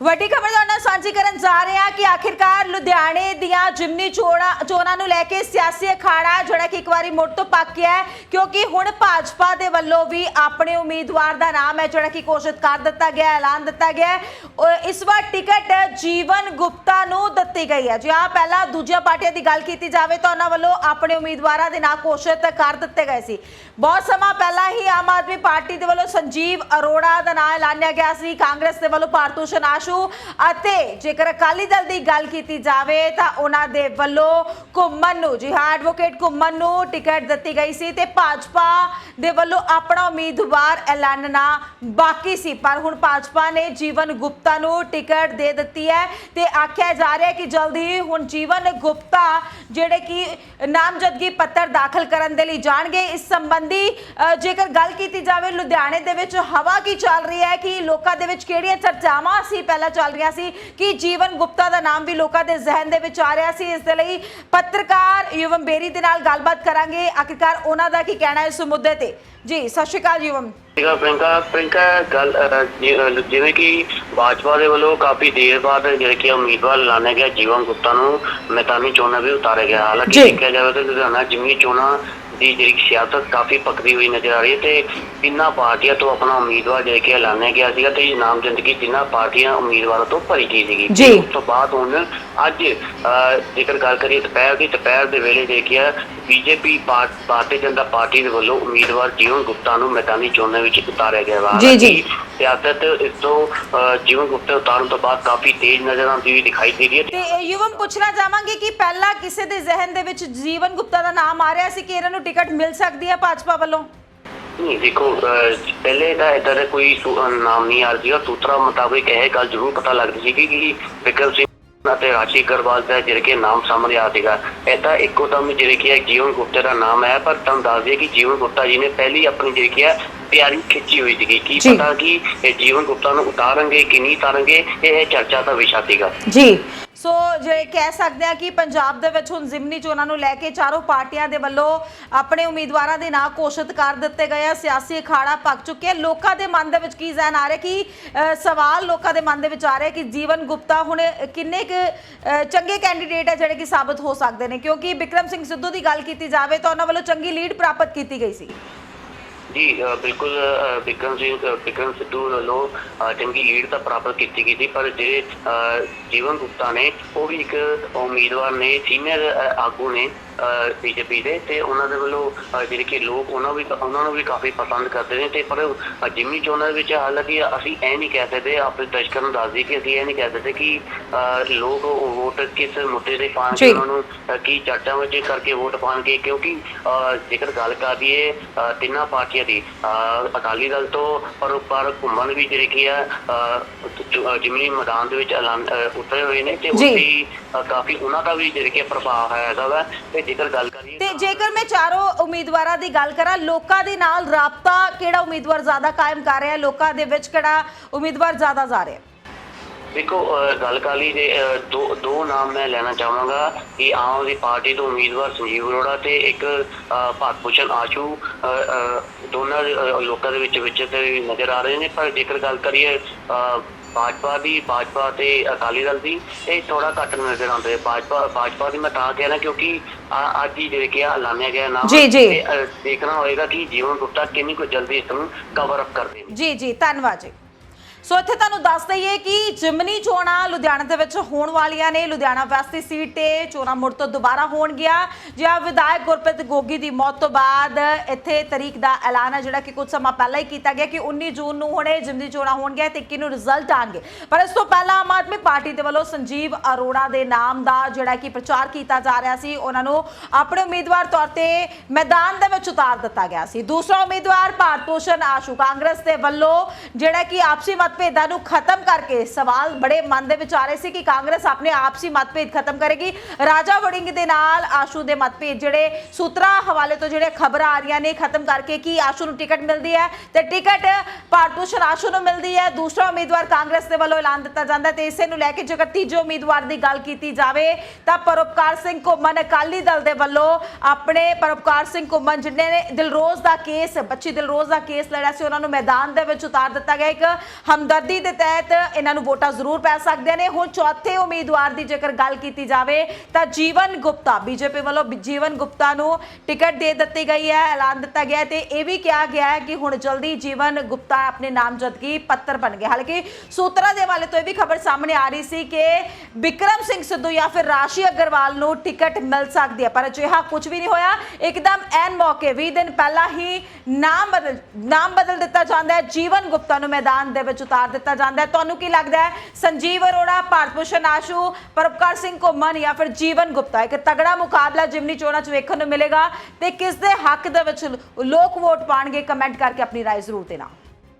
ਵੱਡੀ ਖਬਰ ਤੁਹਾਡੇ ਨਾਲ ਸਾਂਝੀ ਕਰਨ ਜਾ ਰਹੇ ਹਾਂ ਕਿ ਆਖਿਰਕਾਰ ਲੁਧਿਆਣੇ ਦੀਆਂ ਜਿਮਨੀ ਚੋਣਾਂ ਚੋਣਾਂ ਨੂੰ ਲੈ ਕੇ ਸਿਆਸੀ ਅਖਾੜਾ ਜਿਹੜਾ ਕਿ ਇੱਕ ਵਾਰੀ ਮੁੜ ਤੋਂ ਪੱਕ ਗਿਆ ਹੈ, ਕਿਉਂਕਿ ਹੁਣ ਭਾਜਪਾ ਦੇ ਵੱਲੋਂ ਵੀ ਆਪਣੇ ਉਮੀਦਵਾਰ ਦਾ ਨਾਮ ਹੈ, ਜਿਹੜਾ ਕਿ ਘੋਸ਼ਿਤ ਕਰ ਦਿੱਤਾ ਗਿਆ ਐਲਾਨ ਦਿੱਤਾ ਗਿਆ ਹੈ। ਇਸ ਵਾਰ ਟਿਕਟ ਜੀਵਨ ਗੁਪਤਾ ਨੂੰ ਦਿੱਤੀ ਗਈ ਹੈ। ਜੀ ਹਾਂ, ਪਹਿਲਾਂ ਦੂਜੀਆਂ ਪਾਰਟੀਆਂ ਦੀ ਗੱਲ ਕੀਤੀ ਜਾਵੇ ਤਾਂ ਉਹਨਾਂ ਵੱਲੋਂ ਆਪਣੇ ਉਮੀਦਵਾਰਾਂ ਦੇ ਨਾਂ ਘੋਸ਼ਿਤ ਕਰ ਦਿੱਤੇ ਗਏ ਸੀ। ਬਹੁਤ ਸਮਾਂ ਪਹਿਲਾਂ ਹੀ ਆਮ ਆਦਮੀ ਪਾਰਟੀ ਦੇ ਵੱਲੋਂ ਸੰਜੀਵ ਅਰੋੜਾ ਦਾ ਨਾਮ ਐਲਾਨਿਆ ਗਿਆ ਸੀ। ਕਾਂਗਰਸ ਦੇ ਵੱਲੋਂ ਭਾਰਤੂਸ਼ਨ ਆਸ਼ੂ ਅਤੇ ਜੇਕਰ ਅਕਾਲੀ ਦਲ ਦੀ ਗੱਲ ਕੀਤੀ ਜਾਵੇ ਤਾਂ ਉਹਨਾਂ ਦੇ ਵੱਲੋਂ ਘੁੰਮਣ ਨੂੰ, ਜੀ ਹਾਂ ਐਡਵੋਕੇਟ ਘੁੰਮਣ ਨੂੰ ਟਿਕਟ ਦਿੱਤੀ ਗਈ ਸੀ ਤੇ ਭਾਜਪਾ ਦੇ ਵੱਲੋਂ ਆਪਣਾ ਉਮੀਦਵਾਰ ਐਲਾਨਣਾ ਬਾਕੀ ਸੀ। ਪਰ ਹੁਣ ਭਾਜਪਾ ਨੇ ਜੀਵਨ ਗੁਪਤਾ ਨੂੰ ਟਿਕਟ ਦੇ ਦਿੱਤੀ ਹੈ ਤੇ ਆਖਿਆ ਜਾ ਰਿਹਾ ਕਿ ਜਲਦੀ ਹੀ ਹੁਣ ਜੀਵਨ ਗੁਪਤਾ ਜਿਹੜੇ ਕਿ ਨਾਮਜ਼ਦਗੀ ਪੱਤਰ ਦਾਖਲ ਕਰਨ ਦੇ ਲਈ ਜਾਣਗੇ। ਇਸ ਸੰਬੰਧੀ ਜੇਕਰ ਗੱਲ ਕੀਤੀ ਜਾਵੇ, ਲੁਧਿਆਣੇ ਦੇ ਵਿੱਚ ਹਵਾ ਕੀ ਚੱਲ ਰਹੀ ਹੈ ਕਿ ਲੋਕਾਂ ਦੇ ਵਿੱਚ ਕਿਹੜੀਆਂ ਚਰਚਾਵਾਂ ਸੀ ਪਹਿਲਾਂ ਚੱਲ ਰਹੀਆਂ ਸੀ ਕਿ ਜੀਵਨ ਗੁਪਤਾ ਦਾ ਨਾਮ ਵੀ ਲੋਕਾਂ ਦੇ ਜ਼ਿਹਨ ਦੇ ਵਿੱਚ ਆ ਰਿਹਾ ਸੀ। ਇਸ ਦੇ ਲਈ ਪੱਤਰਕਾਰ ਯੁਵਮ ਬੇਰੀ ਦੇ ਨਾਲ ਗੱਲਬਾਤ ਕਰਾਂਗੇ। ਆਖਿਰਕਾਰ ਉਹਨਾਂ ਦਾ ਕੀ ਕਹਿਣਾ ਹੈ ਇਸ ਮੁੱਦੇ ਤੇ? ਜੀ ਸਤਿ ਸ਼੍ਰੀ ਅਕਾਲ ਯੁਵਮ। ਆ ਪ੍ਰਿੰਕਾ ਪ੍ਰਿੰਕਾ ਗੱਲ ਜਿਵੇਂ ਕਿ ਭਾਜਪਾ ਦੇ ਵੱਲੋਂ ਕਾਫੀ ਦੇਰ ਬਾਅਦ ਜਿਹੜੇ ਕਿ ਉਮੀਦਵਾਰ ਐਲਾਨਿਆ ਗਿਆ ਜੀਵਨ ਗੁਪਤਾ ਨੂੰ ਮੈਦਾਨੀ ਚੋਣਾਂ ਵੀ ਉਤਾਰਿਆ ਗਿਆ ਹਾਲਾਂਕਿ। ਦੇਖਿਆ ਜਾਵੇ ਤਾਂ ਲੁਧਿਆਣਾ ਜਿਮਨੀ ਚੋਣਾਂ ਦੀ ਜਿਹੜੀ ਸਿਆਸਤ ਕਾਫੀ ਪਕੜੀ ਹੋਈ ਨਜ਼ਰ ਆ ਰਹੀ ਹੈ ਤੇ ਤਿੰਨਾਂ ਪਾਰਟੀਆਂ ਤੋਂ ਆਪਣਾ ਉਮੀਦਵਾਰ ਜਿਹੜੇ ਕਿ ਐਲਾਨਿਆ ਗਿਆ ਸੀਗਾ ਤੇ ਨਾਮਜ਼ਦਗੀ ਤਿੰਨਾਂ ਪਾਰਟੀਆਂ ਉਮੀਦਵਾਰਾਂ ਤੋਂ ਭਰੀ ਗਈ ਸੀਗੀ ਜੀ। ਉਸ ਤੋਂ ਬਾਅਦ ਹੁਣ ਅੱਜ ਅਹ, ਜੇਕਰ ਗੱਲ ਕਰੀਏ ਦੁਪਹਿਰ ਦੀ ਦੁਪਹਿਰ ਦੇ ਵੇਲੇ ਦੇਖਿਆ ਬੀਜੇਪੀ ਭਾਰਤੀ ਜਨਤਾ ਪਾਰਟੀ ਦੇ ਵੱਲੋਂ ਉਮੀਦਵਾਰ ਜੀਵਨ ਗੁਪਤਾ ਨੂੰ ਮੈਦਾਨੀ ਚੋਣਾਂ ਵਿੱਚ ਉਤਾਰਿਆ ਗਿਆ ਵਾ ਜੀ, ਜੀ। ਹਾਲਾਂਕਿ ਸਿਆਸਤ ਇਸ ਤੋਂ ਜੀਵਨ ਗੁਪਤਾ ਉਤਾਰਨ ਤੋਂ ਬਾਅਦ ਕਾਫੀ ਤੇਜ਼ ਨਜ਼ਰ ਆਉਂਦੀ ਹੋਈ ਦਿਖਾਈ ਦੇ ਰਹੀ ਹੈ। ਤੇ ਇਹ ਯੁਵਮ ਪੁੱਛਣਾ ਚਾਹਾਂਗੇ ਕਿ ਪਹਿਲਾਂ ਕਿਸੇ ਦੇ ਜ਼ਿਹਨ ਦੇ ਵਿੱਚ ਜੀਵਨ ਗੁਪਤਾ ਦਾ ਨਾਮ ਆ ਰਿਹਾ ਸੀ ਕਿ ਇਹਨਾਂ ਨੂੰ ਟਿਕਟ ਮਿਲ ਸਕਦੀ ਹੈ ਭਾਜਪਾ ਵੱਲੋਂ? ਨਹੀਂ ਦੇਖੋ ਪਹਿਲੇ ਤਾਂ ਦਾ ਕੋਈ ਨਾਮ ਨਹੀਂ ਆ ਰਿਹਾ ਸੂਤਰਾਂ ਮੁਤਾਬਿਕ ਇਹ ਗੱਲ ਜ਼ਰੂਰ ਪਤਾ ਲੱਗਦੀ ਸੀ ਕਿ ਵਿਕਰਮ ਸਿੰਘ ਅਤੇ ਰਾਸ਼ੀ ਗਰਵਾਲ ਦਾ ਜਿਹੜੇ ਕਿ ਨਾਮ ਸਾਹਮਣੇ ਆ ਸੀਗਾ। ਇਹਦਾ ਇੱਕੋ ਦਮ ਜਿਹੜੇ ਕਿ ਹੈ ਜੀਵਨ ਗੁਪਤਾ ਦਾ ਨਾਮ ਹੈ ਪਰ ਤੁਹਾਨੂੰ ਦੱਸ ਦਈਏ ਕਿ ਜੀਵਨ ਗੁਪਤਾ ਜੀ ਨੇ ਪਹਿਲੀ ਆਪਣੀ ਜਿਹੜੀ ਕਿ ਹੈ ਤਿਆਰੀ ਖਿੱਚੀ ਹੋਈ ਸੀਗੀ। ਕੀ। ਪਤਾ ਕਿ ਇਹ ਜੀਵਨ ਗੁਪਤਾ ਨੂੰ ਉਤਾਰਾਂਗੇ ਕਿ ਨਹੀਂ ਉਤਾਰਾਂਗੇ ਇਹ ਚਰਚਾ ਦਾ ਵਿਸ਼ਾ ਸੀਗਾ। ਜੀ। ਸੋ ਜੇ ਕਹਿ ਸਕਦੇ ਆ ਕਿ ਪੰਜਾਬ ਦੇ ਵਿੱਚ ਹੁਣ ਜ਼ਿਮਨੀ ਚੋਣਾਂ ਨੂੰ ਲੈ ਕੇ ਚਾਰੋਂ ਪਾਰਟੀਆਂ ਦੇ ਵੱਲੋਂ ਆਪਣੇ ਉਮੀਦਵਾਰਾਂ ਦੇ ਨਾਂ ਘੋਸ਼ਿਤ ਕਰ ਦਿੱਤੇ ਗਏ ਆ। ਸਿਆਸੀ ਅਖਾੜਾ ਪੱਕ ਚੁੱਕਿਆ ਲੋਕਾਂ ਦੇ ਮਨ ਦੇ ਵਿੱਚ ਕੀ ਜ਼ਹਿਨ ਆ ਰਿਹਾ ਕਿ ਸਵਾਲ ਲੋਕਾਂ ਦੇ ਮਨ ਦੇ ਵਿੱਚ ਆ ਰਿਹਾ ਕਿ ਜੀਵਨ ਗੁਪਤਾ ਹੁਣ ਕਿੰਨੇ ਕੁ ਚੰਗੇ ਕੈਂਡੀਡੇਟ ਹੈ ਜਿਹੜੇ ਕਿ ਸਾਬਤ ਹੋ ਸਕਦੇ ਨੇ? ਕਿਉਂਕਿ ਬਿਕਰਮ ਸਿੰਘ ਸਿੱਧੂ ਦੀ ਗੱਲ ਕੀਤੀ ਜਾਵੇ ਤਾਂ ਉਹਨਾਂ ਵੱਲੋਂ ਚੰਗੀ ਲੀਡ ਪ੍ਰਾਪਤ ਕੀਤੀ ਗਈ ਸੀ। ਜੀ ਬਿਲਕੁਲ ਅ, ਵਿਕਰਮ ਸਿੰਘ ਅ, ਵਿਕਰਮ ਸਿੱਧੂ ਵੱਲੋਂ ਚੰਗੀ ਲੀਡ ਤਾਂ ਪ੍ਰਾਪਤ ਕੀਤੀ ਗਈ ਸੀ ਪਰ ਜਿਹੜੇ ਅ, ਜੀਵਨ ਗੁਪਤਾ ਨੇ ਉਹ ਵੀ ਇੱਕ ਉਮੀਦਵਾਰ ਨੇ ਸੀਨੀਅਰ ਆਗੂ ਨੇ ਬੀਜੇਪੀ ਦੇ ਤੇ ਉਹਨਾਂ ਦੇ ਵੱਲੋਂ ਜਿਹੜੇ ਕਿ ਲੋਕ ਉਹਨਾਂ ਵੀ ਉਹਨਾਂ ਨੂੰ ਵੀ ਕਾਫੀ ਪਸੰਦ ਕਰਦੇ ਨੇ ਤੇ ਪਰ ਅ, ਜਿਮਨੀ ਚੋਣਾਂ ਵਿੱਚ ਹਾਲਾਂਕਿ ਅਸੀਂ ਇਹ ਨਹੀਂ ਕਹਿ ਸਕਦੇ ਆਪਣੇ ਦਰਸ਼ਕਾਂ ਨੂੰ ਦੱਸ ਦਈਏ ਕਿ ਅਸੀਂ ਇਹ ਨਹੀਂ ਕਹਿ ਸਕਦੇ ਕਿ ਲੋਕ ਵੋਟ ਕਿਸ ਮੁੱਦੇ ਤੇ ਪਾਣਗੇ ਜੀ। ਉਹਨਾਂ ਨੂੰ ਕੀ ਚਰਚਾ ਵਿੱਚ ਕਰਕੇ ਵੋਟ ਪਾਣਗੇ ਕਿਉਂਕਿ ਜੇਕਰ ਗੱਲ ਕਰੀਏ ਅ, ਤਿੰਨਾਂ ਪਾਰਟੀਆਂ ਦੀ ਅ, ਅਕਾਲੀ ਦਲ ਤੋਂ ਪਰ ਪਰ ਘੁੰਮਣ ਵੀ ਜਿਹੜੇ ਕੀ ਆ ਜਿਮਨੀ ਮੈਦਾਨ ਦੇ ਵਿੱਚ ਐਲਾਨ ਅ, ਉਤਰੇ ਹੋਏ ਨੇ ਤੇ ਜੀ। ਅ, ਕਾਫੀ ਉਹਨਾਂ ਦਾ ਵੀ ਜਿਹੜੇ ਕਿ ਪ੍ਰਭਾਵ ਹੈਗਾ ਵਾ ਤੇ ਜੇਕਰ ਗੱਲ ਕਰੀਏ ਤੇ ਜੇਕਰ ਮੈਂ ਚਾਰੋਂ ਉਮੀਦਵਾਰਾਂ ਦੀ ਗੱਲ ਕਰਾਂ ਲੋਕਾਂ ਦੇ ਨਾਲ ਰਾਬਤਾ ਕਿਹੜਾ ਉਮੀਦਵਾਰ ਜ਼ਿਆਦਾ ਕਾਇਮ ਕਰ ਰਿਹਾ ਹੈ? ਲੋਕਾਂ ਦੇ ਵਿੱਚ ਕਿਹੜਾ ਉਮੀਦਵਾਰ ਜ਼ਿਆਦਾ ਜਾ ਰਿਹਾ ਹੈ? ਦੇਖੋ ਗੱਲ ਕਰ ਲਈ ਜੇ ਦੋ ਦੋ ਨਾਮ ਮੈਂ ਲੈਣਾ ਚਾਹਾਂਗਾ ਕਿ ਆਮ ਆਦਮੀ ਪਾਰਟੀ ਤੋਂ ਉਮੀਦਵਾਰ ਸੰਜੀਵ ਅਰੋੜਾ ਤੇ ਇੱਕ ਭਾਰਤ ਭੂਸ਼ਣ ਆਸ਼ੂ ਦੋਨਾਂ ਲੋਕਾਂ ਦੇ ਵਿੱਚ ਵਿੱਚ ਤੇ ਨਜ਼ਰ ਆ ਰਹੇ ਨੇ। ਪਰ ਜੇਕਰ ਗੱਲ ਕਰੀਏ ਭਾਜਪਾ ਦੀ ਭਾਜਪਾ ਤੇ ਅਕਾਲੀ ਦਲ ਦੀ ਇਹ ਥੋੜਾ ਘੱਟ ਨਜ਼ਰ ਆਉਂਦੇ ਭਾਜਪਾ ਭਾਜਪਾ ਦੀ ਮੈਂ ਤਾਂ ਕਹਿ ਰਿਹਾ ਕਿਉਂਕਿ ਅੱਜ ਹੀ ਜਿਹੜੇ ਕਿ ਆ ਐਲਾਨਿਆ ਗਿਆ ਨਾਮ। ਜੀ, ਜੀ। ਦੇਖਣਾ ਹੋਏਗਾ ਕਿ ਜੀਵਨ ਗੁਪਤਾ ਕਿੰਨੀ ਕੁ ਜਲਦੀ ਇਸ ਨੂੰ ਕਵਰ ਅਪ ਕਰਦੇ ਨੇ। ਜੀ ਜੀ ਧੰਨਵਾਦ ਜੀ। ਸੋ ਇੱਥੇ ਤੁਹਾਨੂੰ ਦੱਸ ਦਈਏ ਕਿ ਜਿਮਨੀ ਚੋਣਾਂ ਲੁਧਿਆਣਾ ਦੇ ਵਿੱਚ ਹੋਣ ਵਾਲੀਆਂ ਨੇ। ਲੁਧਿਆਣਾ ਵੈਸਟ ਦੀ ਸੀਟ ਤੇ ਚੋਣਾਂ ਮੁੜ ਤੋਂ ਦੁਬਾਰਾ ਹੋਣਗੀਆਂ। ਜਿਹਾ ਵਿਧਾਇਕ ਗੁਰਪ੍ਰੀਤ ਗੋਗੀ ਦੀ ਮੌਤ ਤੋਂ ਬਾਅਦ ਇੱਥੇ ਤਰੀਕ ਦਾ ਐਲਾਨ ਹੈ, ਜਿਹੜਾ ਕਿ ਕੁਝ ਸਮਾਂ ਪਹਿਲਾਂ ਹੀ ਕੀਤਾ ਗਿਆ ਕਿ 19 ਜੂਨ ਨੂੰ ਹੁਣੇ ਜਿਮਨੀ ਚੋਣਾਂ ਹੋਣਗੀਆਂ ਤੇ 21 ਨੂੰ ਰਿਜ਼ਲਟ ਆਣਗੇ। ਪਰ ਇਸ ਤੋਂ ਪਹਿਲਾਂ ਆਮ ਆਦਮੀ ਪਾਰਟੀ ਦੇ ਵੱਲੋਂ ਸੰਜੀਵ ਅਰੋੜਾ ਦੇ ਨਾਮ ਦਾ ਜਿਹੜਾ ਕਿ ਪ੍ਰਚਾਰ ਕੀਤਾ ਜਾ ਰਿਹਾ ਸੀ, ਉਹਨਾਂ ਨੂੰ ਆਪਣੇ ਉਮੀਦਵਾਰ ਤੌਰ ਤੇ ਮੈਦਾਨ ਦੇ ਵਿੱਚ ਉਤਾਰ ਦਿੱਤਾ ਗਿਆ ਸੀ। ਦੂਸਰਾ ਉਮੀਦਵਾਰ ਭਾਰਤ ਭੂਸ਼ਣ ਆਸ਼ੂ ਕਾਂਗਰਸ ਦੇ ਵੱਲੋਂ ਜਿਹੜਾ ਕਿ ਆਪਸੀ ਮਤਭੇਦਾਂ ਨੂੰ ਖਤਮ ਕਰਕੇ ਸਵਾਲ ਬੜੇ ਮਨ ਦੇ ਵਿੱਚ ਆ ਰਹੇ ਸੀ ਕਿ ਕਾਂਗਰਸ ਆਪਣੇ ਆਪਸੀ ਮਤਭੇਦ ਖਤਮ ਕਰੇਗੀ। ਰਾਜਾ ਵੜਿੰਗ ਦੇ ਨਾਲ ਆਸ਼ੂ ਦੇ ਮਤਭੇਦ ਜਿਹੜੇ ਸੂਤਰਾ ਹਵਾਲੇ ਤੋਂ ਜਿਹੜੇ ਖਬਰਾਂ ਆ ਰਹੀਆਂ ਨੇ, ਖਤਮ ਕਰਕੇ ਕੀ ਆਸ਼ੂ ਨੂੰ ਟਿਕਟ ਮਿਲਦੀ ਹੈ? ਤੇ ਟਿਕਟ ਭਾਰਤੂਸ਼ਨ ਆਸ਼ੂ ਨੂੰ ਮਿਲਦੀ ਹੈ। ਦੂਸਰਾ ਉਮੀਦਵਾਰ ਕਾਂਗਰਸ ਦੇ ਵੱਲੋਂ ਐਲਾਨ ਦਿੱਤਾ ਜਾਂਦਾ ਤੇ ਇਸੇ ਨੂੰ ਲੈ ਕੇ ਜੇਕਰ ਤੀਜੇ ਉਮੀਦਵਾਰ ਦੀ ਗੱਲ ਕੀਤੀ ਜਾਵੇ, ਤਾਂ ਪਰਉਪਕਾਰ ਸਿੰਘ ਘੁੰਮਣ ਅਕਾਲੀ ਦਲ ਦੇ ਵੱਲੋਂ ਆਪਣੇ ਪਰਉਪਕਾਰ ਸਿੰਘ ਘੁੰਮਣ ਜਿਨ੍ਹਾਂ ਨੇ ਦਿਲਰੋਜ਼ ਦਾ ਕੇਸ, ਬੱਚੀ ਦਿਲਰੋਜ਼ ਦਾ ਕੇਸ ਲੜਿਆ ਸੀ, ਉਹਨਾਂ ਨੂੰ ਮੈਦਾਨ ਦੇ ਵਿੱਚ ਉਤਾਰ ਦਿੱਤਾ ਗਿਆ। ਇੱਕ ਹਮਦਰਦੀ ਦੇ ਤਹਿਤ ਇਹਨਾਂ ਨੂੰ ਵੋਟਾਂ ਜ਼ਰੂਰ ਪੈ ਸਕਦੀਆਂ ਨੇ। ਹੁਣ ਚੌਥੇ ਉਮੀਦਵਾਰ ਦੀ ਜੇਕਰ ਗੱਲ ਕੀਤੀ ਜਾਵੇ ਤਾਂ ਜੀਵਨ ਗੁਪਤਾ, ਬੀਜੇਪੀ ਵੱਲੋਂ ਜੀਵਨ ਗੁਪਤਾ ਨੂੰ ਟਿਕਟ ਦੇ ਦਿੱਤੀ ਗਈ ਹੈ, ਐਲਾਨ ਦਿੱਤਾ ਗਿਆ ਹੈ ਤੇ ਇਹ ਵੀ ਕਿਹਾ ਗਿਆ ਹੈ ਕਿ ਹੁਣ ਜਲਦੀ ਜੀਵਨ ਗੁਪਤਾ ਆਪਣੇ ਨਾਮਜ਼ਦਗੀ ਪੱਤਰ ਬਣ ਗਏ। ਹਾਲਾਂਕਿ ਸੂਤਰਾਂ ਦੇ ਹਵਾਲੇ ਤੋਂ ਇਹ ਵੀ ਖਬਰ ਸਾਹਮਣੇ ਆ ਰਹੀ ਸੀ ਕਿ ਵਿਕਰਮ ਸਿੰਘ ਸਿੱਧੂ ਜਾਂ ਫਿਰ ਰਾਸ਼ੀ ਅਗਰਵਾਲ ਨੂੰ ਟਿਕਟ ਮਿਲ ਸਕਦੀ ਹੈ, ਪਰ ਅਜਿਹਾ ਕੁਝ ਵੀ ਨਹੀਂ ਹੋਇਆ। ਇੱਕਦਮ ਐਨ ਮੌਕੇ 20 ਦਿਨ ਪਹਿਲਾਂ ਹੀ ਨਾਮ ਬਦਲ ਨਾਮ ਬਦਲ ਦਿੱਤਾ ਜਾਂਦਾ ਹੈ। ਜੀਵਨ ਗੁਪਤਾ ਨੂੰ ਮੈਦਾਨ ਦੇ ਵਿੱਚ ਉਤਾਰ ਦਿੱਤਾ ਜਾਂਦਾ ਹੈ ਤੁਹਾਨੂੰ ਕੀ ਲੱਗਦਾ ਹੈ ਸੰਜੀਵ ਅਰੋੜਾ ਭਾਰਤ ਭੂਸ਼ਣ ਆਸ਼ੂ ਪਰਪਕਾਰ ਸਿੰਘ ਘੁੰਮਣ ਜਾਂ ਫਿਰ ਜੀਵਨ ਗੁਪਤਾ ਇੱਕ ਤਗੜਾ ਮੁਕਾਬਲਾ ਜਿਮਨੀ ਚੋਣਾਂ 'ਚ ਵੇਖਣ ਨੂੰ ਮਿਲੇਗਾ ਤੇ ਕਿਸ ਦੇ ਹੱਕ ਦੇ ਵਿੱਚ ਲੋਕ ਵੋਟ ਪਾਣਗੇ ਕਮੈਂਟ ਕਰਕੇ ਆਪਣੀ رائے ਜ਼ਰੂਰ ਦੇਣਾ